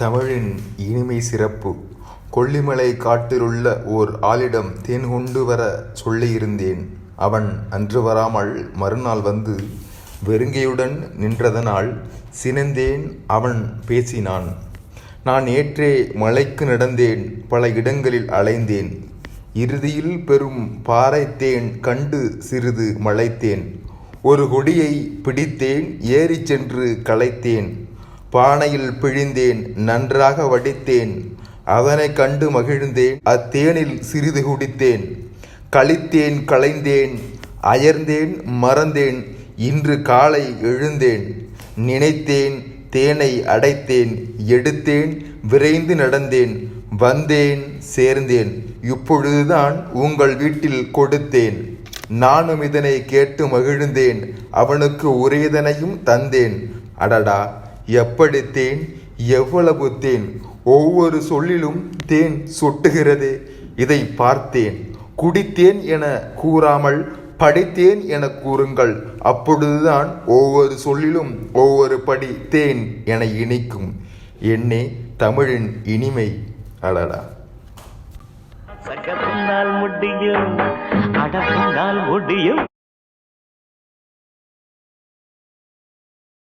தமிழின் இனிமை சிறப்பு. கொல்லிமலை காட்டிலுள்ள ஓர் ஆளிடம் தேன் கொண்டு வர சொல்லியிருந்தேன். அவன் அன்று வராமல் மறுநாள் வந்து வெறுங்கையுடன் நின்றதனால் சினந்தேன் அவன் பேசினான். நான் ஏற்றே மலைக்கு நடந்தேன் பல இடங்களில் அலைந்தேன். இறுதியில் பெரும் பாறைத்தேன் கண்டு சிறிது மலைத்தேன். ஒரு கொடியை பிடித்தேன் ஏறிச் சென்று களைத்தேன். பானையில் பிழிந்தேன் நன்றாக வடித்தேன். அதனை கண்டு மகிழ்ந்தேன் அத்தேனில் சிறிது குடித்தேன். கழித்தேன் களைந்தேன் அயர்ந்தேன் மறந்தேன் இன்று காலை எழுந்தேன். நினைத்தேன் தேனை அடைத்தேன் எடுத்தேன் விரைந்து நடந்தேன் வந்தேன் சேர்ந்தேன். இப்பொழுதுதான் உங்கள் வீட்டில் கொடுத்தேன். நானும் இதனை கேட்டு மகிழ்ந்தேன் அவனுக்கு உரியதனையும் தந்தேன். அடடா! எப்படி தேன் எவ்வளவு தேன்? ஒவ்வொரு சொல்லிலும் தேன் சொட்டுகிறது. இதை பார்த்தேன். குடித்தேன் என கூறாமல் படித்தேன் என கூறுங்கள். அப்பொழுதுதான் ஒவ்வொரு சொல்லிலும் ஒவ்வொரு படி தேன் என இனிக்கும். என்னே தமிழின் இனிமை. அடடா. முடியும் அடப்பினால் முடியும்.